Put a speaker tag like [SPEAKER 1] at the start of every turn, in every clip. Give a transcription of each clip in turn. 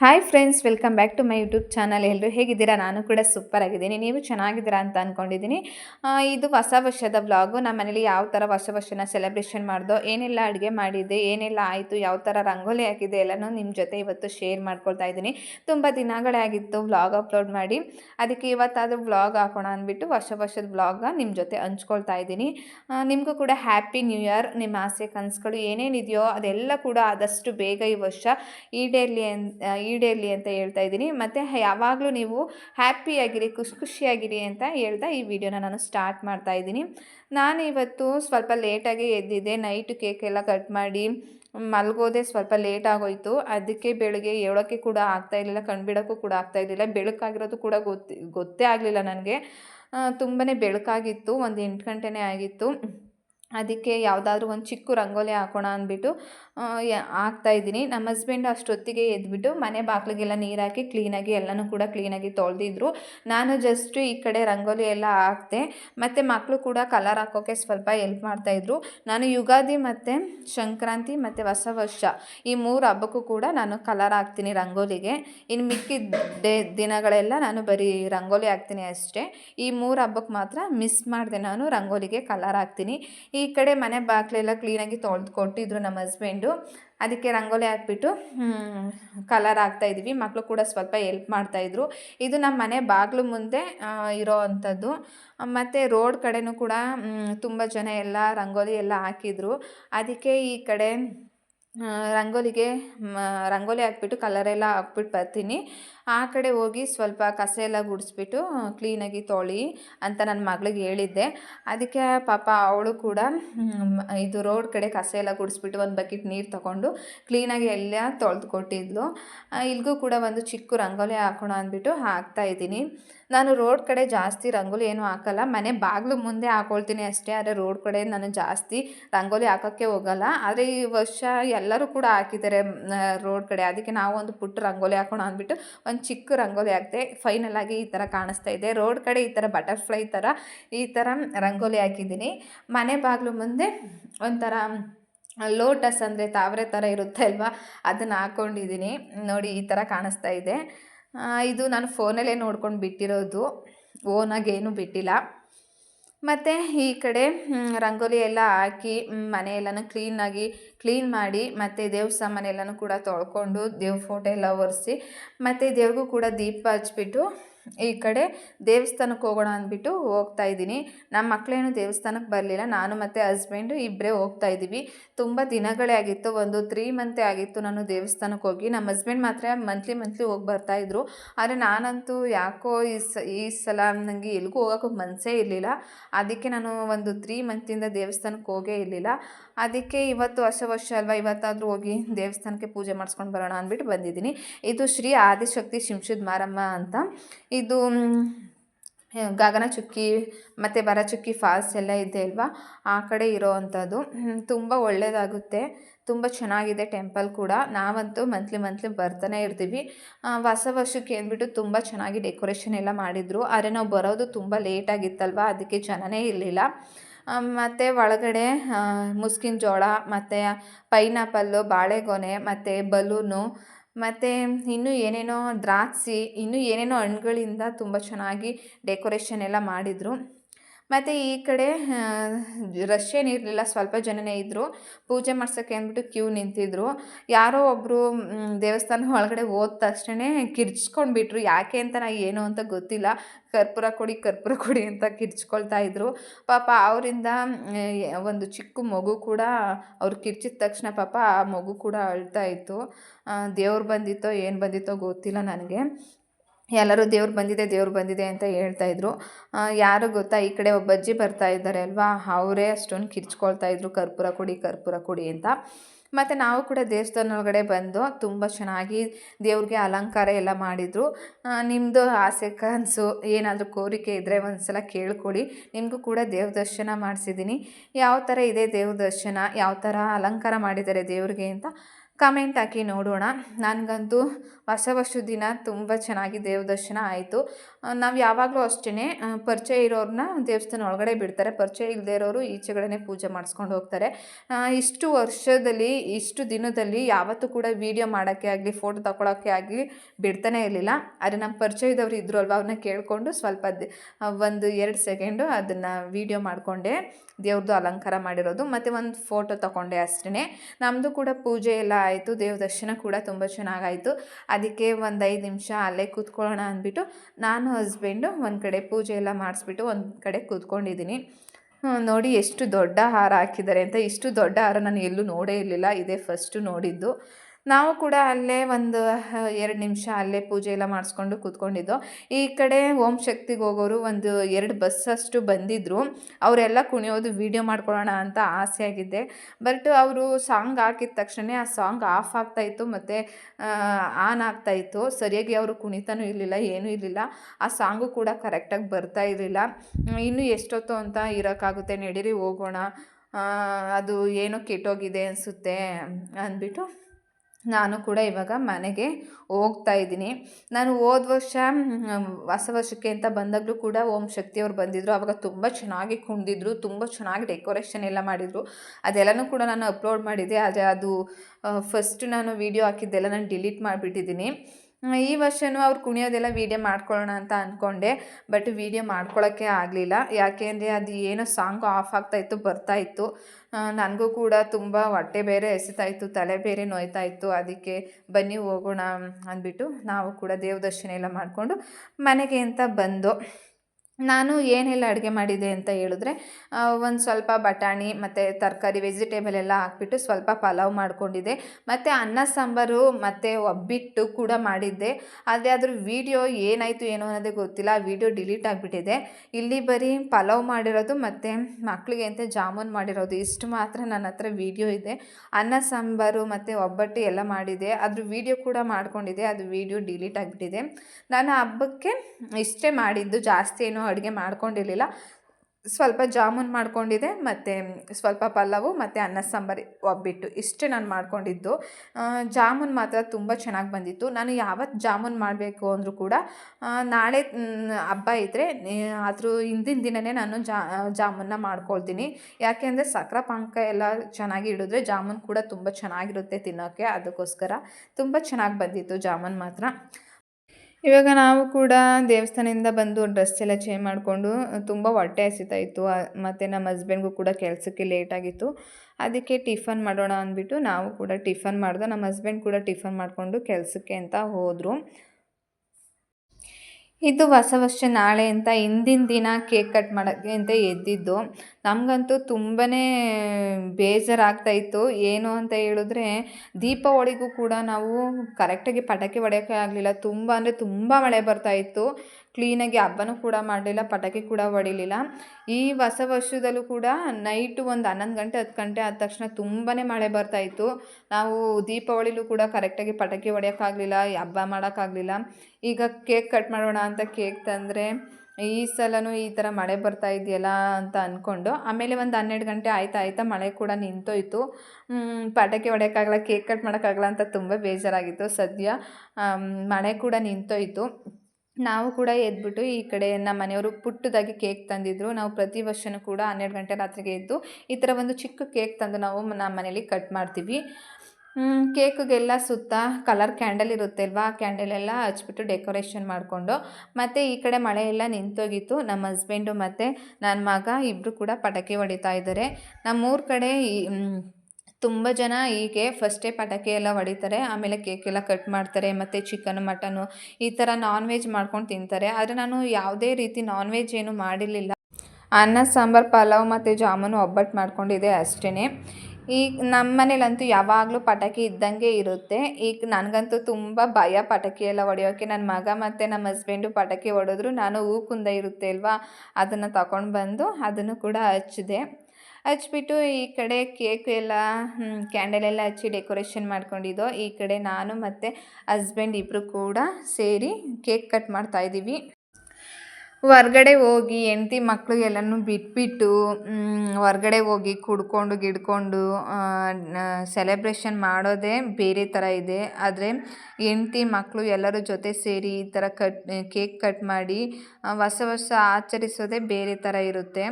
[SPEAKER 1] Hi friends welcome back to my YouTube channel ಎಲ್ಲರೂ ಹೇಗಿದ್ದೀರಾ? ನಾನು ಕೂಡ ಸೂಪರ್ ಆಗಿದ್ದೀನಿ. ನೀವು ಚೆನ್ನಾಗಿದ್ದೀರಾ ಅಂತ ಅಂದ್ಕೊಂಡಿದ್ದೀನಿ ಇದು ಹೊಸ ವರ್ಷದ ವ್ಲಾಗು ನಮ್ಮ ಮನೇಲಿ ಯಾವ ಥರ ಹೊಸ ವರ್ಷನ ಸೆಲೆಬ್ರೇಷನ್ ಮಾಡ್ದೋ, ಏನೆಲ್ಲ ಅಡುಗೆ ಮಾಡಿದ್ದೆ, ಏನೆಲ್ಲ ಆಯಿತು, ಯಾವ ಥರ ರಂಗೋಲಿ ಹಾಕಿದೆ ಎಲ್ಲನೂ ನಿಮ್ಮ ಜೊತೆ ಇವತ್ತು ಶೇರ್ ಮಾಡ್ಕೊಳ್ತಾ ಇದ್ದೀನಿ. ತುಂಬ ದಿನಗಳೇ ಆಗಿತ್ತು ವ್ಲಾಗ್ ಅಪ್ಲೋಡ್ ಮಾಡಿ. ಅದಕ್ಕೆ ಇವತ್ತಾದರೂ ವ್ಲಾಗ್ ಹಾಕೋಣ ಅಂದ್ಬಿಟ್ಟು ಹೊಸ ವರ್ಷದ ವ್ಲಾಗ ನಿಮ್ಮ ಜೊತೆ ಹಂಚ್ಕೊಳ್ತಾ ಇದ್ದೀನಿ. ನಿಮಗೂ ಕೂಡ ಹ್ಯಾಪಿ ನ್ಯೂ ಇಯರ್ ನಿಮ್ಮ ಆಸೆ, ಕನಸುಗಳು ಏನೇನಿದೆಯೋ ಅದೆಲ್ಲ ಕೂಡ ಆದಷ್ಟು ಬೇಗ ಈ ವರ್ಷ ಈಡೇರಲಿ ಅಂತ ಈಡೇರಲಿ ಅಂತ ಹೇಳ್ತಾ ಇದ್ದೀನಿ. ಮತ್ತು ಯಾವಾಗಲೂ ನೀವು ಹ್ಯಾಪಿಯಾಗಿರಿ ಖುಷಿ ಖುಷಿಯಾಗಿರಿ ಅಂತ ಹೇಳ್ತಾ ಈ ವಿಡಿಯೋನ ನಾನು ಸ್ಟಾರ್ಟ್ ಮಾಡ್ತಾ ಇದ್ದೀನಿ. ನಾನು ಇವತ್ತು ಸ್ವಲ್ಪ ಲೇಟಾಗಿ ಎದ್ದಿದ್ದೆ. ನೈಟ್ ಕೇಕ್ ಎಲ್ಲ ಕಟ್ ಮಾಡಿ ಮಲಗೋದೆ ಸ್ವಲ್ಪ ಲೇಟ್ ಆಗೋಯ್ತು. ಅದಕ್ಕೆ ಬೆಳಗ್ಗೆ ಏಳೋಕ್ಕೆ ಕೂಡ ಆಗ್ತಾ ಇರಲಿಲ್ಲ ಕಣ್ಬಿಡೋಕ್ಕೂ ಕೂಡ ಆಗ್ತಾ ಇರಲಿಲ್ಲ. ಬೆಳಕಾಗಿರೋದು ಕೂಡ ಗೊತ್ತಿ, ಗೊತ್ತೇ ಆಗಲಿಲ್ಲ ನನಗೆ. ತುಂಬಾ ಬೆಳಕಾಗಿತ್ತು. ಒಂದು ಎಂಟು ಗಂಟೆನೇ ಆಗಿತ್ತು. ಅದಕ್ಕೆ ಯಾವುದಾದ್ರೂ ಒಂದು ಚಿಕ್ಕ ರಂಗೋಲಿ ಹಾಕೋಣ ಅಂದ್ಬಿಟ್ಟು ಹಾಕ್ತಾಯಿದ್ದೀನಿ ನಮ್ಮ ಹಸ್ಬೆಂಡ್ ಅಷ್ಟೊತ್ತಿಗೆ ಎದ್ಬಿಟ್ಟು ಮನೆ ಬಾಗಿಲಿಗೆಲ್ಲ ನೀರು ಹಾಕಿ ಕ್ಲೀನಾಗಿ ಎಲ್ಲನೂ ಕೂಡ ಕ್ಲೀನಾಗಿ ತೊಳೆದಿದ್ರು. ನಾನು ಜಸ್ಟ್ ಈ ಕಡೆ ರಂಗೋಲಿ ಎಲ್ಲ ಹಾಕ್ದೆ, ಮತ್ತು ಮಕ್ಕಳು ಕೂಡ ಕಲರ್ ಹಾಕೋಕ್ಕೆ ಸ್ವಲ್ಪ ಹೆಲ್ಪ್ ಮಾಡ್ತಾಯಿದ್ರು ನಾನು ಯುಗಾದಿ ಮತ್ತು ಸಂಕ್ರಾಂತಿ ಮತ್ತು ಹೊಸ ವರ್ಷ ಈ ಮೂರು ಹಬ್ಬಕ್ಕೂ ಕೂಡ ನಾನು ಕಲರ್ ಹಾಕ್ತೀನಿ ರಂಗೋಲಿಗೆ. ಇನ್ನು ಮಿಕ್ಕಿದ ದಿನಗಳೆಲ್ಲ ನಾನು ಬರೀ ರಂಗೋಲಿ ಹಾಕ್ತೀನಿ ಅಷ್ಟೇ. ಈ ಮೂರು ಹಬ್ಬಕ್ಕೆ ಮಾತ್ರ ಮಿಸ್ ಮಾಡಿದೆ ನಾನು ರಂಗೋಲಿಗೆ ಕಲರ್ ಹಾಕ್ತೀನಿ. ಈ ಕಡೆ ಮನೆ ಬಾಗಿಲೆಲ್ಲ ಕ್ಲೀನಾಗಿ ತೊಳೆದು ಕೊಟ್ಟಿದ್ರು ನಮ್ಮ ಹಸ್ಬೆಂಡು ಅದಕ್ಕೆ ರಂಗೋಲಿ ಹಾಕ್ಬಿಟ್ಟು ಕಲರ್ ಹಾಕ್ತಾಯಿದ್ವಿ ಮಕ್ಕಳು ಕೂಡ ಸ್ವಲ್ಪ ಎಲ್ಪ್ ಮಾಡ್ತಾಯಿದ್ರು ಇದು ನಮ್ಮ ಮನೆ ಬಾಗಿಲು ಮುಂದೆ ಇರೋ ಅಂಥದ್ದು. ಮತ್ತು ರೋಡ್ ಕಡೆಯೂ ಕೂಡ ತುಂಬ ಜನ ಎಲ್ಲ ರಂಗೋಲಿ ಎಲ್ಲ ಹಾಕಿದ್ರು. ಅದಕ್ಕೆ ಈ ಕಡೆ ರಂಗೋಲಿಗೆ ರಂಗೋಲಿ ಹಾಕ್ಬಿಟ್ಟು ಕಲರೆಲ್ಲ ಹಾಕ್ಬಿಟ್ಟು ಬರ್ತೀನಿ. ಆ ಕಡೆ ಹೋಗಿ ಸ್ವಲ್ಪ ಕಸ ಎಲ್ಲ ಗುಡಿಸ್ಬಿಟ್ಟು ಕ್ಲೀನಾಗಿ ತೊಳಿ ಅಂತ ನನ್ನ ಮಗಳಿಗೆ ಹೇಳಿದ್ದೆ. ಅದಕ್ಕೆ ಪಾಪ ಅವಳು ಕೂಡ ಇದು ರೋಡ್ ಕಡೆ ಕಸ ಎಲ್ಲ ಗುಡಿಸ್ಬಿಟ್ಟು ಒಂದು ಬಕೆಟ್ ನೀರು ತಗೊಂಡು ಕ್ಲೀನಾಗಿ ಎಲ್ಲ ತೊಳೆದು ಕೊಟ್ಟಿದ್ಲು ಇಲ್ಗೂ ಕೂಡ ಒಂದು ಚಿಕ್ಕ ರಂಗೋಲಿ ಹಾಕೋಣ ಅಂದ್ಬಿಟ್ಟು ಹಾಕ್ತಾ ಇದ್ದೀನಿ. ನಾನು ರೋಡ್ ಕಡೆ ಜಾಸ್ತಿ ರಂಗೋಲಿ ಏನು ಹಾಕಲ್ಲ, ಮನೆ ಬಾಗಿಲು ಮುಂದೆ ಹಾಕೊಳ್ತೀನಿ ಅಷ್ಟೇ, ಆದರೆ ರೋಡ್ ಕಡೆ ನಾನು ಜಾಸ್ತಿ ರಂಗೋಲಿ ಹಾಕೋಕ್ಕೆ ಹೋಗಲ್ಲ. ಆದರೆ ಈ ವರ್ಷ ಎಲ್ಲರೂ ಕೂಡ ಹಾಕಿದ್ದಾರೆ ರೋಡ್ ಕಡೆ. ಅದಕ್ಕೆ ನಾವು ಒಂದು ಪುಟ್ಟ ರಂಗೋಲಿ ಹಾಕೋಣ ಅಂದ್ಬಿಟ್ಟು ಒಂದು ಚಿಕ್ಕ ರಂಗೋಲಿ ಹಾಕಿದೆ ಫೈನಲ್ ಆಗಿ ಈ ಥರ ಕಾಣಿಸ್ತಾ ಇದೆ. ರೋಡ್ ಕಡೆ ಈ ಥರ ಬಟರ್ಫ್ಲೈ ಥರ ಈ ಥರ ರಂಗೋಲಿ ಹಾಕಿದ್ದೀನಿ. ಮನೆ ಬಾಗಿಲು ಮುಂದೆ ಒಂಥರ ಲೋಟಸ್ ಅಂದರೆ ತಾವರೆ ಥರ ಇರುತ್ತೆ ಅಲ್ವಾ ಅದನ್ನು ಹಾಕ್ಕೊಂಡಿದ್ದೀನಿ ನೋಡಿ ಈ ಥರ ಕಾಣಿಸ್ತಾ ಇದೆ. ಇದು ನಾನು ಫೋನಲ್ಲೇ ನೋಡ್ಕೊಂಡು ಬಿಟ್ಟಿರೋದು. ಓನಾಗಿ ಏನೂ ಬಿಟ್ಟಿಲ್ಲ. ಮತ್ತು ಈ ಕಡೆ ರಂಗೋಲಿ ಎಲ್ಲ ಹಾಕಿ ಮನೆ ಕ್ಲೀನಾಗಿ ಕ್ಲೀನ್ ಮಾಡಿ, ಮತ್ತು ದೇವ್ರ ಸಾಮಾನೆಲ್ಲನೂ ಕೂಡ ತೊಳ್ಕೊಂಡು ದೇವ್ರ ಫೋಟೋ ಎಲ್ಲ ಒರೆಸಿ, ಮತ್ತು ದೇವ್ರಿಗೂ ಕೂಡ ದೀಪ ಹಚ್ಬಿಟ್ಟು ಈ ಕಡೆ ದೇವಸ್ಥಾನಕ್ಕೆ ಹೋಗೋಣ ಅಂದ್ಬಿಟ್ಟು ಹೋಗ್ತಾ ಇದ್ದೀನಿ. ನಮ್ಮ ಮಕ್ಕಳೇನು ದೇವಸ್ಥಾನಕ್ಕೆ ಬರಲಿಲ್ಲ. ನಾನು ಮತ್ತು ಹಸ್ಬೆಂಡು ಇಬ್ಬರೇ ಹೋಗ್ತಾ ಇದ್ದೀವಿ. ತುಂಬ ದಿನಗಳೇ ಆಗಿತ್ತು. ಒಂದು ತ್ರೀ ಮಂತೇ ಆಗಿತ್ತು ನಾನು ದೇವಸ್ಥಾನಕ್ಕೆ ಹೋಗಿ. ನಮ್ಮ ಹಸ್ಬೆಂಡ್ ಮಾತ್ರ ಮಂತ್ಲಿ ಮಂತ್ಲಿ ಹೋಗಿ ಬರ್ತಾಯಿದ್ರು ಆದರೆ ನಾನಂತೂ ಯಾಕೋ ಈ ಸ, ಈ ಸಲ ನನಗೆ ಎಲ್ಗೂ ಹೋಗೋಕ್ಕೆ ಮನಸ್ಸೇ ಇರಲಿಲ್ಲ. ಅದಕ್ಕೆ ನಾನು ಒಂದು ತ್ರೀ ಮಂತಿಂದ ದೇವಸ್ಥಾನಕ್ಕೆ ಹೋಗೇ ಇರಲಿಲ್ಲ. ಅದಕ್ಕೆ ಇವತ್ತು ಹೊಸ ವರ್ಷ ಅಲ್ವಾ ಇವತ್ತಾದರೂ ಹೋಗಿ ದೇವಸ್ಥಾನಕ್ಕೆ ಪೂಜೆ ಮಾಡಿಸ್ಕೊಂಡು ಬರೋಣ ಅಂದ್ಬಿಟ್ಟು ಬಂದಿದ್ದೀನಿ. ಇದು ಶ್ರೀ ಆದಿಶಕ್ತಿ ಶಿಂಶುದ್ ಮಾರಮ್ಮ ಅಂತ. ಇದು ಗಗನಚುಕ್ಕಿ ಗಗನ ಚುಕ್ಕಿ, ಮತ್ತು ಭರಚುಕ್ಕಿ ಫಾಲ್ಸ್ ಎಲ್ಲ ಇದೆ ಅಲ್ವಾ? ಆ ಕಡೆ ಇರೋ ಅಂಥದ್ದು ತುಂಬ ಒಳ್ಳೆಯದಾಗುತ್ತೆ ತುಂಬ ಚೆನ್ನಾಗಿದೆ ಟೆಂಪಲ್ ಕೂಡ. ನಾವಂತೂ ಮಂತ್ಲಿ ಮಂತ್ಲಿ ಬರ್ತಾನೆ ಇರ್ತೀವಿ. ಹೊಸ ವರ್ಷಕ್ಕೆ ಅಂದ್ಬಿಟ್ಟು ತುಂಬ ಚೆನ್ನಾಗಿ ಡೆಕೋರೇಷನ್ ಎಲ್ಲ ಮಾಡಿದರು. ಆದರೆ ನಾವು ಬರೋದು ತುಂಬ ಲೇಟ್ ಆಗಿತ್ತಲ್ವ? ಅದಕ್ಕೆ ಜನನೇ ಇರಲಿಲ್ಲ. ಮತ್ತು ಒಳಗಡೆ ಮುಸ್ಕಿನ ಜೋಳ, ಮತ್ತು ಪೈನಾಪಲ್ಲು ಬಾಳೆಗೊನೆ, ಮತ್ತು ಬಲೂನು ಮತ್ತು ಇನ್ನೂ ಏನೇನೋ ದ್ರಾಕ್ಷಿ ಇನ್ನೂ ಏನೇನೋ ಹಣ್ಗಳಿಂದ ತುಂಬ ಚೆನ್ನಾಗಿ ಡೆಕೋರೇಷನ್ ಎಲ್ಲ ಮಾಡಿದರು. ಮತ್ತು ಈ ಕಡೆ ರಶ್ ಇರಲಿಲ್ಲ ಸ್ವಲ್ಪ ಜನನೇ ಇದ್ದರು ಪೂಜೆ ಮಾಡ್ಸೋಕ್ಕೆ ಅಂದ್ಬಿಟ್ಟು ಕ್ಯೂ ನಿಂತಿದ್ರು. ಯಾರೋ ಒಬ್ಬರು ದೇವಸ್ಥಾನ ಒಳಗಡೆ ಹೋದ ತಕ್ಷಣ ಕಿರ್ಚ್ಕೊಂಡ್ಬಿಟ್ರು ಯಾಕೆ ಅಂತ ನಾ ಏನು ಅಂತ ಗೊತ್ತಿಲ್ಲ. ಕರ್ಪೂರ ಕೊಡಿ ಕರ್ಪೂರ ಕೊಡಿ ಅಂತ ಕಿರ್ಚ್ಕೊಳ್ತಾ ಇದ್ರು. ಪಾಪ ಅವರಿಂದ ಒಂದು ಚಿಕ್ಕ ಮಗು ಕೂಡ ಅವ್ರು ಕಿರ್ಚಿದ ತಕ್ಷಣ ಪಾಪ ಆ ಮಗು ಕೂಡ ಅಳ್ತಾ ಇತ್ತು. ದೇವ್ರು ಬಂದಿತ್ತೋ, ಏನು ಬಂದಿತ್ತೋ ಗೊತ್ತಿಲ್ಲ ನನಗೆ. ಎಲ್ಲರೂ ದೇವ್ರು ಬಂದಿದೆ ದೇವ್ರು ಬಂದಿದೆ ಅಂತ ಹೇಳ್ತಾ ಇದ್ರು. ಯಾರು ಗೊತ್ತಾ, ಈ ಕಡೆ ಒಬ್ಬ ಅಜ್ಜಿ ಬರ್ತಾ ಇದ್ದಾರೆ ಅಲ್ವಾ? ಅವರೇ ಅಷ್ಟೊಂದು ಕಿರ್ಚ್ಕೊಳ್ತಾ ಇದ್ರು, ಕರ್ಪೂರ ಕೊಡಿ ಕರ್ಪೂರ ಕೊಡಿ ಅಂತ. ಮತ್ತು ನಾವು ಕೂಡ ದೇವಸ್ಥಾನ ಒಳಗಡೆ ಬಂದು ತುಂಬ ಚೆನ್ನಾಗಿ ದೇವ್ರಿಗೆ ಅಲಂಕಾರ ಎಲ್ಲ ಮಾಡಿದರು. ನಿಮ್ಮದು ಆಸೆ, ಕನಸು, ಏನಾದರೂ ಕೋರಿಕೆ ಇದ್ದರೆ ಒಂದು ಸಲ ಕೇಳ್ಕೊಳ್ಳಿ. ನಿಮಗೂ ಕೂಡ ದೇವ್ರ ದರ್ಶನ ಮಾಡಿಸಿದ್ದೀನಿ. ಯಾವ ಥರ ಇದೆ ದೇವ್ರ ದರ್ಶನ? ಯಾವ ಥರ ಅಲಂಕಾರ ಮಾಡಿದ್ದಾರೆ ದೇವ್ರಿಗೆ ಅಂತ ಕಮೆಂಟ್ ಹಾಕಿ ನೋಡೋಣ. ನನಗಂತೂ ಹೊಸ ವರ್ಷ ದಿನ ತುಂಬ ಚೆನ್ನಾಗಿ ದೇವ ದರ್ಶನ ಆಯಿತು. ನಾವು ಯಾವಾಗಲೂ ಅಷ್ಟೇ ಪರಿಚಯ ಇರೋರನ್ನ ದೇವಸ್ಥಾನ ಒಳಗಡೆ ಬಿಡ್ತಾರೆ. ಪರಿಚಯ ಇಲ್ಲದೆ ಇರೋರು ಈಚೆಗಡೆ ಪೂಜೆ ಮಾಡಿಸ್ಕೊಂಡು ಹೋಗ್ತಾರೆ. ಇಷ್ಟು ವರ್ಷದಲ್ಲಿ, ಇಷ್ಟು ದಿನದಲ್ಲಿ ಯಾವತ್ತೂ ಕೂಡ ವೀಡಿಯೋ ಮಾಡೋಕ್ಕೆ ಆಗಲಿ ಫೋಟೋ ತಗೊಳ್ಳೋಕ್ಕೆ ಆಗಲಿ ಬಿಡ್ತಾನೆ ಇರಲಿಲ್ಲ. ಆದರೆ ನಮ್ಮ ಪರಿಚಯ ಇದ್ದವ್ರು ಇದ್ರು ಅಲ್ವಾ ಅವ್ರನ್ನ ಕೇಳಿಕೊಂಡು ಸ್ವಲ್ಪ ಒಂದು ಎರಡು ಸೆಕೆಂಡು ಅದನ್ನು ವೀಡಿಯೋ ಮಾಡಿಕೊಂಡೆ. ದೇವ್ರದ್ದು ಅಲಂಕಾರ ಮಾಡಿರೋದು. ಮತ್ತು ಒಂದು ಫೋಟೋ ತಗೊಂಡೆ ಅಷ್ಟೇ ನಮ್ಮದು ಕೂಡ ಪೂಜೆ ಎಲ್ಲ ಆಯಿತು. ದೇವ್ರ ದರ್ಶನ ಕೂಡ ತುಂಬ ಚೆನ್ನಾಗಾಯಿತು. ಅದಕ್ಕೆ ಒಂದು ಐದು ನಿಮಿಷ ಅಲ್ಲೇ ಕೂತ್ಕೊಳ್ಳೋಣ ಅಂದ್ಬಿಟ್ಟು ನಾನು ಹಸ್ಬೆಂಡು ಒಂದು ಕಡೆ ಪೂಜೆ ಎಲ್ಲ ಮಾಡಿಸ್ಬಿಟ್ಟು ಒಂದು ಕಡೆ ಕೂತ್ಕೊಂಡಿದ್ದೀನಿ. ನೋಡಿ ಎಷ್ಟು ದೊಡ್ಡ ಹಾರ ಹಾಕಿದ್ದಾರೆ ಅಂತ. ಇಷ್ಟು ದೊಡ್ಡ ಹಾರ ನಾನು ಎಲ್ಲೂ ನೋಡೇ ಇರಲಿಲ್ಲ. ಇದೇ ಫಸ್ಟು ನೋಡಿದ್ದು. ನಾವು ಕೂಡ ಅಲ್ಲೇ ಒಂದು ಎರಡು ನಿಮಿಷ ಅಲ್ಲೇ ಪೂಜೆ ಎಲ್ಲ ಮಾಡಿಸ್ಕೊಂಡು ಕೂತ್ಕೊಂಡಿದ್ದು. ಈ ಕಡೆ ಓಂ ಶಕ್ತಿಗೆ ಹೋಗೋರು ಒಂದು ಎರಡು ಬಸ್ ಅಷ್ಟು ಬಂದಿದ್ದರು ಅವರೆಲ್ಲ ಕುಣಿಯೋದು ವೀಡಿಯೋ ಮಾಡ್ಕೊಳ್ಳೋಣ ಅಂತ ಆಸೆ ಬಟ್ ಅವರು ಸಾಂಗ್ ಹಾಕಿದ ತಕ್ಷಣ ಆ ಸಾಂಗ್ ಆಫ್ ಆಗ್ತಾಯಿತ್ತು ಮತ್ತು ಆನ್ ಆಗ್ತಾಯಿತ್ತು ಸರಿಯಾಗಿ ಅವರು ಕುಣಿತನೂ ಇರಲಿಲ್ಲ, ಏನೂ ಇರಲಿಲ್ಲ. ಆ ಸಾಂಗು ಕೂಡ ಕರೆಕ್ಟಾಗಿ ಬರ್ತಾ ಇರಲಿಲ್ಲ. ಇನ್ನೂ ಎಷ್ಟೊತ್ತು ಅಂತ ಇರೋಕ್ಕಾಗುತ್ತೆ ನಡೀರಿ ಹೋಗೋಣ. ಅದು ಏನೋ ಕೆಟ್ಟೋಗಿದೆ ಅನಿಸುತ್ತೆ ಅಂದ್ಬಿಟ್ಟು ನಾನು ಕೂಡ ಇವಾಗ ಮನೆಗೆ ಹೋಗ್ತಾ ಇದ್ದೀನಿ. ನಾನು ಹೋದ ವರ್ಷ ಹೊಸ ವರ್ಷಕ್ಕೆ ಅಂತ ಬಂದಾಗಲೂ ಕೂಡ ಓಂ ಶಕ್ತಿಯವ್ರು ಬಂದಿದ್ದರು ಆವಾಗ ತುಂಬ ಚೆನ್ನಾಗಿ ಕುಣಿದಿದ್ರು, ತುಂಬ ಚೆನ್ನಾಗಿ ಡೆಕೋರೇಷನ್ ಎಲ್ಲ ಮಾಡಿದರು. ಅದೆಲ್ಲನೂ ಕೂಡ ನಾನು ಅಪ್ಲೋಡ್ ಮಾಡಿದ್ದೆ. ಆದರೆ ಅದು ಫಸ್ಟ್ ನಾನು ವೀಡಿಯೋ ಹಾಕಿದ್ದೆಲ್ಲ ನಾನು ಡಿಲೀಟ್ ಮಾಡಿಬಿಟ್ಟಿದ್ದೀನಿ. ಈ ವರ್ಷವೂ ಅವ್ರು ಕುಣಿಯೋದೆಲ್ಲ ವೀಡಿಯೋ ಮಾಡ್ಕೊಳ್ಳೋಣ ಅಂತ ಅಂದ್ಕೊಂಡೆ ಬಟ್ ವೀಡಿಯೋ ಮಾಡ್ಕೊಳ್ಳೋಕ್ಕೆ ಆಗಲಿಲ್ಲ. ಯಾಕೆಂದರೆ ಅದು ಏನೋ ಸಾಂಗು ಆಫ್ ಆಗ್ತಾಯಿತ್ತು ಬರ್ತಾಯಿತ್ತು ನನಗೂ ಕೂಡ ತುಂಬ ಹೊಟ್ಟೆ ಬೇರೆ ಎಸಿತಾಯಿತ್ತು ತಲೆ ಬೇರೆ ನೋಯ್ತಾ ಇತ್ತು. ಅದಕ್ಕೆ ಬನ್ನಿ ಹೋಗೋಣ ಅಂದ್ಬಿಟ್ಟು ನಾವು ಕೂಡ ದೇವ ದರ್ಶನ ಎಲ್ಲ ಮಾಡಿಕೊಂಡು ಮನೆಗೆ ಅಂತ ಬಂದು ನಾನು ಏನೆಲ್ಲ ಅಡುಗೆ ಮಾಡಿದೆ ಅಂತ ಹೇಳಿದ್ರೆ ಒಂದು ಸ್ವಲ್ಪ ಬಟಾಣಿ ಮತ್ತು ತರಕಾರಿ ವೆಜಿಟೇಬಲ್ ಎಲ್ಲ ಹಾಕ್ಬಿಟ್ಟು ಸ್ವಲ್ಪ ಪಲಾವ್ ಮಾಡಿಕೊಂಡಿದ್ದೆ. ಮತ್ತು ಅನ್ನ ಸಾಂಬಾರು ಮತ್ತು ಒಬ್ಬಿಟ್ಟು ಕೂಡ ಮಾಡಿದ್ದೆ. ಆದರೆ ಅದ್ರ ವೀಡಿಯೋ ಏನಾಯಿತು ಏನೋ ಅನ್ನೋದೇ ಗೊತ್ತಿಲ್ಲ. ಆ ವೀಡಿಯೋ ಡಿಲೀಟ್ ಆಗಿಬಿಟ್ಟಿದೆ. ಇಲ್ಲಿ ಬರೀ ಪಲಾವ್ ಮಾಡಿರೋದು ಮತ್ತು ಮಕ್ಕಳಿಗೆ ಅಂತ ಜಾಮೂನ್ ಮಾಡಿರೋದು, ಇಷ್ಟು ಮಾತ್ರ ನನ್ನ ಹತ್ರ ವೀಡಿಯೋ ಇದೆ. ಅನ್ನ ಸಾಂಬಾರು ಮತ್ತು ಒಬ್ಬಟ್ಟು ಎಲ್ಲ ಮಾಡಿದೆ. ಅದ್ರ ವೀಡಿಯೋ ಕೂಡ ಮಾಡ್ಕೊಂಡಿದ್ದೆ. ಅದು ವೀಡಿಯೋ ಡಿಲೀಟ್ ಆಗಿಬಿಟ್ಟಿದೆ. ನಾನು ಹಬ್ಬಕ್ಕೆ ಇಷ್ಟೇ ಮಾಡಿದ್ದು ಜಾಸ್ತಿ ಏನೂ ಅಡುಗೆ ಮಾಡ್ಕೊಂಡಿರಲಿಲ್ಲ. ಸ್ವಲ್ಪ ಜಾಮೂನ್ ಮಾಡ್ಕೊಂಡಿದ್ದೆ, ಮತ್ತು ಸ್ವಲ್ಪ ಪಲಾವು ಮತ್ತು ಅನ್ನ ಸಾಂಬಾರು ಒಬ್ಬಿಟ್ಟು ಇಷ್ಟೇ ನಾನು ಮಾಡ್ಕೊಂಡಿದ್ದು. ಜಾಮೂನ್ ಮಾತ್ರ ತುಂಬ ಚೆನ್ನಾಗಿ ಬಂದಿತ್ತು. ನಾನು ಯಾವತ್ತು ಜಾಮೂನ್ ಮಾಡಬೇಕು ಅಂದರೂ ಕೂಡ ನಾಳೆ ಹಬ್ಬ ಇದ್ದರೆ ಆದರೂ ಹಿಂದಿನ ದಿನವೇ ನಾನು ಜಾ, ಜಾಮೂನ್ನ ಮಾಡ್ಕೊಳ್ತೀನಿ. ಯಾಕೆಂದರೆ ಸಕ್ಕರೆ ಪಾಕ ಎಲ್ಲ ಚೆನ್ನಾಗಿ ಇಡಿದ್ರೆ ಜಾಮೂನ್ ಕೂಡ ತುಂಬ ಚೆನ್ನಾಗಿರುತ್ತೆ ತಿನ್ನೋಕ್ಕೆ ಅದಕ್ಕೋಸ್ಕರ ತುಂಬ ಚೆನ್ನಾಗಿ ಬಂದಿತ್ತು ಜಾಮೂನ್ ಮಾತ್ರ. ಇವಾಗ ನಾವು ಕೂಡ ದೇವಸ್ಥಾನದಿಂದ ಬಂದು ಡ್ರೆಸ್ ಎಲ್ಲ ಚೇಂಜ್ ಮಾಡಿಕೊಂಡು ತುಂಬ ಹೊಟ್ಟೆ ಹಸಿತಾ ಇತ್ತು. ಮತ್ತು ನಮ್ಮ ಹಸ್ಬೆಂಡ್ಗೂ ಕೂಡ ಕೆಲಸಕ್ಕೆ ಲೇಟಾಗಿತ್ತು ಅದಕ್ಕೆ ಟಿಫನ್ ಮಾಡೋಣ ಅಂದ್ಬಿಟ್ಟು ನಾವು ಕೂಡ ಟಿಫನ್ ಮಾಡಿದೆ, ನಮ್ಮ ಹಸ್ಬೆಂಡ್ ಕೂಡ ಟಿಫನ್ ಮಾಡಿಕೊಂಡು ಕೆಲಸಕ್ಕೆ ಅಂತ ಹೋದರು. ಇದು ಹೊಸ ವರ್ಷ ನಾಳೆ ಅಂತ ಹಿಂದಿನ ದಿನ ಕೇಕ್ ಕಟ್ ಮಾಡೋಕ್ಕೆ ಅಂತ ಎದ್ದಿದ್ದು. ನಮಗಂತೂ ತುಂಬಾ ಬೇಜಾರಾಗ್ತಾ ಇತ್ತು ಏನು ಅಂತ ಹೇಳಿದ್ರೆ, ದೀಪಾವಳಿಗೂ ಕೂಡ ನಾವು ಕರೆಕ್ಟಾಗಿ ಪಟಾಕಿ ಹೊಡೆಯೋಕ್ಕೆ ಆಗಲಿಲ್ಲ. ತುಂಬ ಅಂದರೆ ತುಂಬ ಮಳೆ ಬರ್ತಾ ಇತ್ತು ಕ್ಲೀನಾಗಿ ಹಬ್ಬನೂ ಕೂಡ ಮಾಡಲಿಲ್ಲ, ಪಟಾಕಿ ಕೂಡ ಹೊಡಿಲಿಲ್ಲ. ಈ ಹೊಸ ವರ್ಷದಲ್ಲೂ ಕೂಡ ನೈಟು ಒಂದು ಹನ್ನೊಂದು ಗಂಟೆ, ಹತ್ತು ಗಂಟೆ ಆದ ತಕ್ಷಣ ತುಂಬಾ ಮಳೆ ಬರ್ತಾ ಇತ್ತು ನಾವು ದೀಪಾವಳಿಲೂ ಕೂಡ ಕರೆಕ್ಟಾಗಿ ಪಟಾಕಿ ಹೊಡೆಯೋಕ್ಕಾಗಲಿಲ್ಲ ಹಬ್ಬ ಮಾಡೋಕ್ಕಾಗಲಿಲ್ಲ. ಈಗ ಕೇಕ್ ಕಟ್ ಮಾಡೋಣ ಅಂತ ಕೇಕ್ ತಂದರೆ ಈ ಸಲನೂ ಈ ಥರ ಮಳೆ ಬರ್ತಾ ಇದೆಯಲ್ಲ ಅಂತ ಅಂದ್ಕೊಂಡು, ಆಮೇಲೆ ಒಂದು ಹನ್ನೆರಡು ಗಂಟೆ ಆಯ್ತಾ ಆಯ್ತಾ ಮಳೆ ಕೂಡ ನಿಂತೋಯ್ತು. ಪಟಾಕಿ ಹೊಡೆಯೋಕ್ಕಾಗಲ್ಲ ಕೇಕ್ ಕಟ್ ಮಾಡೋಕ್ಕಾಗಲ್ಲ ಅಂತ ತುಂಬ ಬೇಜಾರಾಗಿತ್ತು ಸದ್ಯ. ಮಳೆ ಕೂಡ ನಿಂತೋಯ್ತು. ನಾವು ಕೂಡ ಎದ್ಬಿಟ್ಟು ಈ ಕಡೆ ನಮ್ಮ ಮನೆಯವರು ಪುಟ್ಟದಾಗಿ ಕೇಕ್ ತಂದಿದ್ರು. ನಾವು ಪ್ರತಿ ವರ್ಷವೂ ಕೂಡ ಹನ್ನೆರಡು ಗಂಟೆ ರಾತ್ರಿಗೆ ಎದ್ದು ಈ ಥರ ಒಂದು ಚಿಕ್ಕ ಕೇಕ್ ತಂದು ನಾವು ನಮ್ಮ ಮನೇಲಿ ಕಟ್ ಮಾಡ್ತೀವಿ. ಕೇಕ್ಗೆಲ್ಲ ಸುತ್ತ ಕಲರ್ ಕ್ಯಾಂಡಲ್ ಇರುತ್ತೆ ಅಲ್ವಾ ಆ ಕ್ಯಾಂಡಲ್ ಎಲ್ಲ ಹಚ್ಬಿಟ್ಟು ಡೆಕೋರೇಷನ್ ಮಾಡಿಕೊಂಡು, ಮತ್ತು ಈ ಕಡೆ ಮಳೆ ಎಲ್ಲ ನಿಂತೋಗಿತ್ತು, ನಮ್ಮ ಹಸ್ಬೆಂಡು ಮತ್ತು ನನ್ನ ಮಗ ಇಬ್ಬರು ಕೂಡ ಪಟಾಕಿ ಹೊಡಿತಾ ಇದ್ದಾರೆ. ನಮ್ಮೂರ ಕಡೆ ಈ ತುಂಬ ಜನ ಹೀಗೆ ಫಸ್ಟೇ ಪಟಾಕಿ ಎಲ್ಲ ಹೊಡಿತಾರೆ, ಆಮೇಲೆ ಕೇಕ್ ಎಲ್ಲ ಕಟ್ ಮಾಡ್ತಾರೆ, ಮತ್ತು ಚಿಕನ್ ಮಟನು ಈ ಥರ ನಾನ್ ವೆಜ್ ಮಾಡ್ಕೊಂಡು ತಿಂತಾರೆ. ಆದರೆ ನಾನು ಯಾವುದೇ ರೀತಿ ನಾನ್ ವೆಜ್ ಏನು ಮಾಡಿರಲಿಲ್ಲ. ಅನ್ನ, ಸಾಂಬಾರು, ಪಲಾವ್ ಮತ್ತು ಜಾಮೂನು ಒಬ್ಬಟ್ಟು ಮಾಡ್ಕೊಂಡಿದೆ ಅಷ್ಟೇ ಈಗ ನಮ್ಮ ಮನೇಲಂತೂ ಯಾವಾಗಲೂ ಪಟಾಕಿ ಇದ್ದಂಗೆ ಇರುತ್ತೆ. ಈಗ ನನಗಂತೂ ತುಂಬ ಭಯ ಪಟಾಕಿ ಎಲ್ಲ ಹೊಡೆಯೋಕ್ಕೆ ನನ್ನ ಮಗ ಮತ್ತು ನಮ್ಮ ಹಸ್ಬೆಂಡು ಪಟಾಕಿ ಹೊಡೆದ್ರು ನಾನು ಹೂ ಇರುತ್ತೆ ಅಲ್ವಾ? ಅದನ್ನು ತಗೊಂಡು ಬಂದು ಅದನ್ನು ಕೂಡ ಹಚ್ಚಿದೆ. ಹಚ್ಬಿಟ್ಟು ಈ ಕಡೆ ಕೇಕ್ ಎಲ್ಲ ಕ್ಯಾಂಡಲ್ ಎಲ್ಲ ಹಚ್ಚಿ ಡೆಕೋರೇಷನ್ ಮಾಡ್ಕೊಂಡಿದ್ದೋ, ಈ ಕಡೆ ನಾನು ಮತ್ತು ಹಸ್ಬೆಂಡ್ ಇಬ್ಬರು ಕೂಡ ಸೇರಿ ಕೇಕ್ ಕಟ್ ಮಾಡ್ತಾಯಿದ್ದೀವಿ ಹೊರ್ಗಡೆ ಹೋಗಿ ಹೆಂಡ್ತಿ ಮಕ್ಕಳು ಎಲ್ಲನೂ ಬಿಟ್ಬಿಟ್ಟು ಹೊರ್ಗಡೆ ಹೋಗಿ ಕುಡ್ಕೊಂಡು, ಗಿಡ್ಕೊಂಡು ಸೆಲೆಬ್ರೇಷನ್ ಮಾಡೋದೇ ಬೇರೆ ಥರ ಇದೆ. ಆದರೆ ಹೆಂಡ್ತಿ ಮಕ್ಕಳು ಎಲ್ಲರ ಜೊತೆ ಸೇರಿ ಈ ಥರ ಕಟ್ ಕೇಕ್ ಕಟ್ ಮಾಡಿ ಹೊಸ ವರ್ಷ ಆಚರಿಸೋದೇ ಬೇರೆ ಥರ ಇರುತ್ತೆ.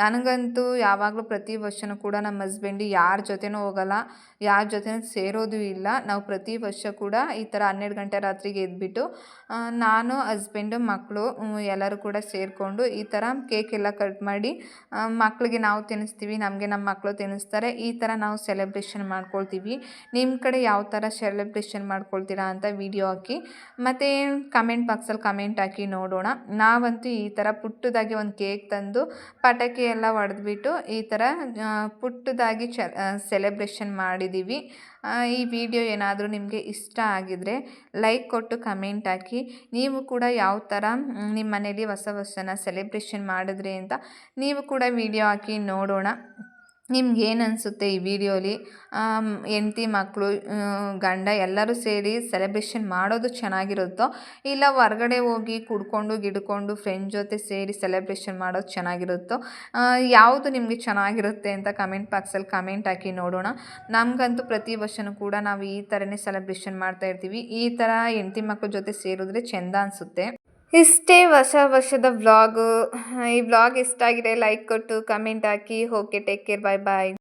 [SPEAKER 1] ನನಗಂತೂ ಯಾವಾಗಲೂ ಪ್ರತಿ ವರ್ಷನೂ ಕೂಡ ನಮ್ಮ ಹಸ್ಬೆಂಡು ಯಾರ ಜೊತೆನೂ ಹೋಗಲ್ಲ, ಯಾರ ಜೊತೆನೂ ಸೇರೋದು ಇಲ್ಲ. ನಾವು ಪ್ರತಿ ವರ್ಷ ಕೂಡ ಈ ಥರ ಹನ್ನೆರಡು ಗಂಟೆ ರಾತ್ರಿಗೆ ಎದ್ದುಬಿಟ್ಟು ನಾನು ಹಸ್ಬೆಂಡು ಮಕ್ಕಳು ಎಲ್ಲರೂ ಕೂಡ ಸೇರಿಕೊಂಡು ಈ ಥರ ಕೇಕ್ ಎಲ್ಲ ಕಟ್ ಮಾಡಿ ಮಕ್ಕಳಿಗೆ ನಾವು ತಿನ್ನಿಸ್ತೀವಿ, ನಮಗೆ ನಮ್ಮ ಮಕ್ಕಳು ತಿನ್ನಿಸ್ತಾರೆ. ಈ ಥರ ನಾವು ಸೆಲೆಬ್ರೇಷನ್ ಮಾಡ್ಕೊಳ್ತೀವಿ. ನಿಮ್ಮ ಕಡೆ ಯಾವ ಥರ ಸೆಲೆಬ್ರೇಷನ್ ಮಾಡ್ಕೊಳ್ತೀರಾ ಅಂತ ವಿಡಿಯೋ ಹಾಕಿ, ಮತ್ತು ಕಮೆಂಟ್ ಬಾಕ್ಸಲ್ಲಿ ಕಮೆಂಟ್ ಹಾಕಿ ನೋಡೋಣ. ನಾವಂತೂ ಈ ಥರ ಪುಟ್ಟದಾಗಿ ಒಂದು ಕೇಕ್ ತಂದು, ಪಟಾಕಿ ಎಲ್ಲ ಹೊಡೆದ್ಬಿಟ್ಟು ಈ ಥರ ಪುಟ್ಟದಾಗಿ ಚ ಸೆಲೆಬ್ರೇಷನ್ ಮಾಡಿದ್ದೀವಿ ಈ ವಿಡಿಯೋ ಏನಾದರೂ ನಿಮಗೆ ಇಷ್ಟ ಆಗಿದರೆ ಲೈಕ್ ಕೊಟ್ಟು ಕಮೆಂಟ್ ಹಾಕಿ. ನೀವು ಕೂಡ ಯಾವ ಥರ ನಿಮ್ಮ ಮನೇಲಿ ಹೊಸ ಹೊಸನ ಸೆಲೆಬ್ರೇಷನ್ ಮಾಡಿದ್ರಿ ಅಂತ ನೀವು ಕೂಡ ವಿಡಿಯೋ ಹಾಕಿ ನೋಡೋಣ. ನಿಮ್ಗೆ ಏನು ಅನಿಸುತ್ತೆ ಈ ವಿಡಿಯೋಲಿ? ಹೆಂಡ್ತಿ ಮಕ್ಕಳು ಗಂಡ ಎಲ್ಲರೂ ಸೇರಿ ಸೆಲೆಬ್ರೇಷನ್ ಮಾಡೋದು ಚೆನ್ನಾಗಿರುತ್ತೋ? ಇಲ್ಲ ಹೊರಗಡೆ ಹೋಗಿ ಕುಡ್ಕೊಂಡು, ಗಿಡ್ಕೊಂಡು ಫ್ರೆಂಡ್ ಜೊತೆ ಸೇರಿ ಸೆಲೆಬ್ರೇಷನ್ ಮಾಡೋದು ಚೆನ್ನಾಗಿರುತ್ತೋ? ಯಾವುದು ನಿಮಗೆ ಚೆನ್ನಾಗಿರುತ್ತೆ ಅಂತ ಕಮೆಂಟ್ ಬಾಕ್ಸಲ್ಲಿ ಕಮೆಂಟ್ ಹಾಕಿ ನೋಡೋಣ. ನಮಗಂತೂ ಪ್ರತಿ ವರ್ಷನೂ ಕೂಡ ನಾವು ಈ ಥರನೇ ಸೆಲೆಬ್ರೇಷನ್ ಮಾಡ್ತಾ ಇರ್ತೀವಿ. ಈ ಥರ ಹೆಂಡ್ತಿ ಮಕ್ಕಳ ಜೊತೆ ಸೇರಿದ್ರೆ ಚೆಂದ ಅನಿಸುತ್ತೆ. ಇಷ್ಟೇ ವರ್ಷ ವರ್ಷದ ವ್ಲಾಗು ಈ ವ್ಲಾಗ್ ಇಷ್ಟ ಆಗಿದೆ ಲೈಕ್ ಕೊಟ್ಟು ಕಮೆಂಟ್ ಹಾಕಿ. Okay take care bye bye